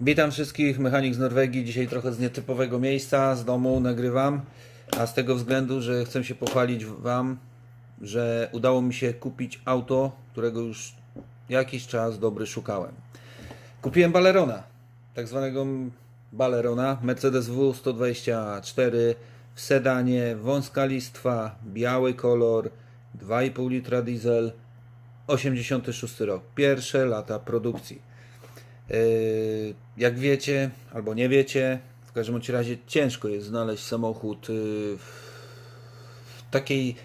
Witam wszystkich, mechanik z Norwegii. Dzisiaj trochę z nietypowego miejsca, z domu nagrywam, a z tego względu, że chcę się pochwalić Wam, że udało mi się kupić auto, którego już jakiś czas dobry szukałem. Kupiłem Balerona, tak zwanego Balerona, Mercedes W124 w sedanie, wąska listwa, biały kolor, 2,5 litra diesel, 86 rok, pierwsze lata produkcji. Yy, Jak wiecie, albo nie wiecie, w każdym razie ciężko jest znaleźć samochód yy, w takiej,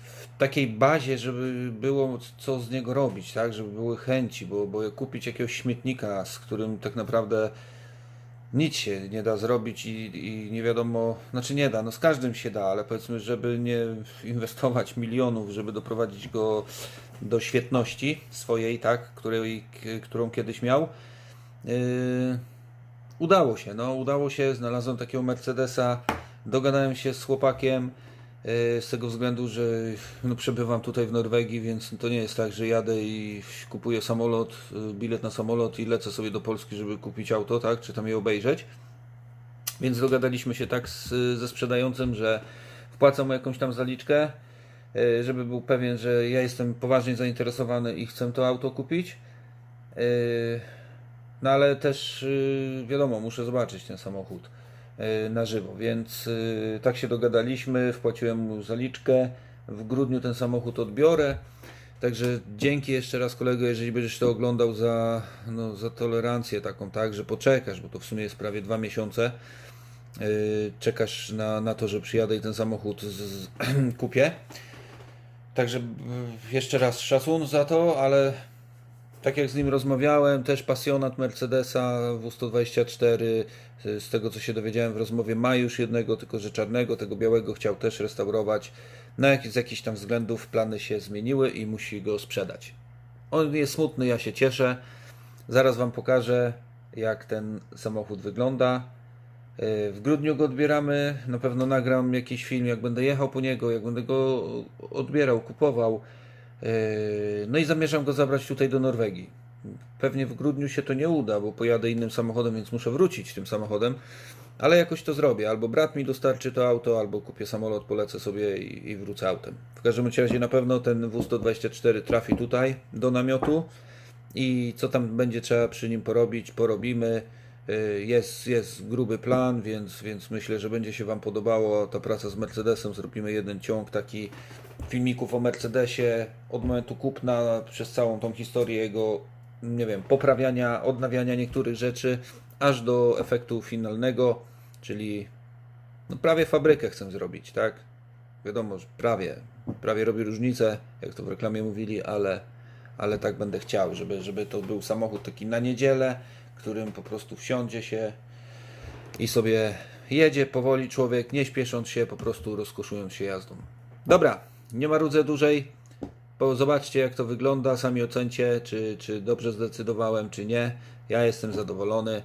w takiej bazie, żeby było co z niego robić, tak? Żeby były chęci, bo, bo kupić jakiegoś śmietnika, z którym tak naprawdę nic się nie da zrobić i, i nie wiadomo, znaczy nie da, no z każdym się da, ale powiedzmy, żeby nie inwestować milionów, żeby doprowadzić go do świetności swojej, tak, której, którą kiedyś miał. Yy, udało się, no udało się, znalazłem takiego Mercedesa, dogadałem się z chłopakiem, yy, z tego względu, że no, przebywam tutaj w Norwegii, więc to nie jest tak, że jadę i kupuję samolot, yy, bilet na samolot i lecę sobie do Polski, żeby kupić auto, tak, czy tam je obejrzeć. Więc dogadaliśmy się tak z, ze sprzedającym, że wpłacam mu jakąś tam zaliczkę, żeby był pewien, że ja jestem poważnie zainteresowany i chcę to auto kupić. E, No ale też e, wiadomo, muszę zobaczyć ten samochód e, na żywo, więc e, tak się dogadaliśmy, wpłaciłem mu zaliczkę. W grudniu ten samochód odbiorę. Także dzięki jeszcze raz kolego, jeżeli będziesz to oglądał za, no, za tolerancję taką, tak, że poczekasz, bo to w sumie jest prawie dwa miesiące. Czekasz na, na to, że przyjadę i ten samochód z, z, kupię. Także jeszcze raz szacun za to, ale tak jak z nim rozmawiałem, też pasjonat Mercedesa W124, yy, z tego co się dowiedziałem w rozmowie, ma już jednego, tylko że czarnego, tego białego chciał też restaurować. Na jak, z jakichś tam względów plany się zmieniły i musi go sprzedać. On jest smutny, ja się cieszę. Zaraz Wam pokażę, jak ten samochód wygląda. Yy, W grudniu go odbieramy. Na pewno nagram jakiś film, jak będę jechał po niego, jak będę go odbierał, kupował. Yy, No i zamierzam go zabrać tutaj do Norwegii. Pewnie w grudniu się to nie uda, bo pojadę innym samochodem, więc muszę wrócić tym samochodem. Ale jakoś to zrobię. Albo brat mi dostarczy to auto, albo kupię samolot, polecę sobie i, i wrócę autem. W każdym razie na pewno ten W124 trafi tutaj do namiotu i co tam będzie trzeba przy nim porobić, porobimy. Y, Jest, jest gruby plan, więc, więc myślę, że będzie się Wam podobało ta praca z Mercedesem. Zrobimy jeden ciąg taki filmików o Mercedesie od momentu kupna przez całą tą historię jego, nie wiem, poprawiania, odnawiania niektórych rzeczy, aż do efektu finalnego, czyli no prawie fabrykę chcę zrobić, tak? Wiadomo, że prawie, prawie robi różnicę, jak to w reklamie mówili, ale, ale tak będę chciał, żeby, żeby to był samochód taki na niedzielę, którym po prostu wsiądzie się i sobie jedzie powoli człowiek, nie śpiesząc się, po prostu rozkoszując się jazdą. Dobra, nie marudzę dłużej. Zobaczcie jak to wygląda, sami ocencie, czy, czy dobrze zdecydowałem, czy nie. Ja jestem zadowolony,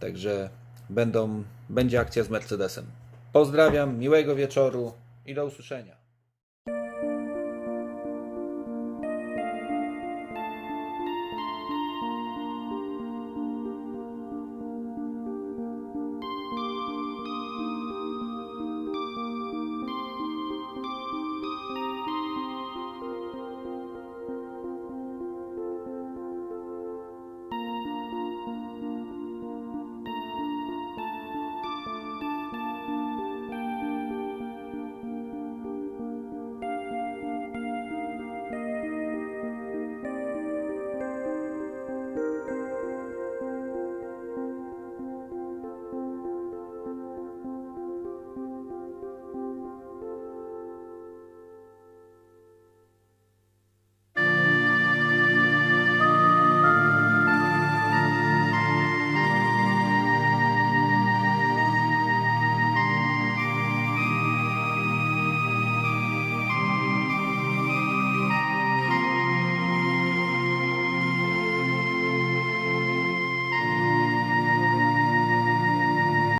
także będą, będzie akcja z Mercedesem. Pozdrawiam, miłego wieczoru i do usłyszenia.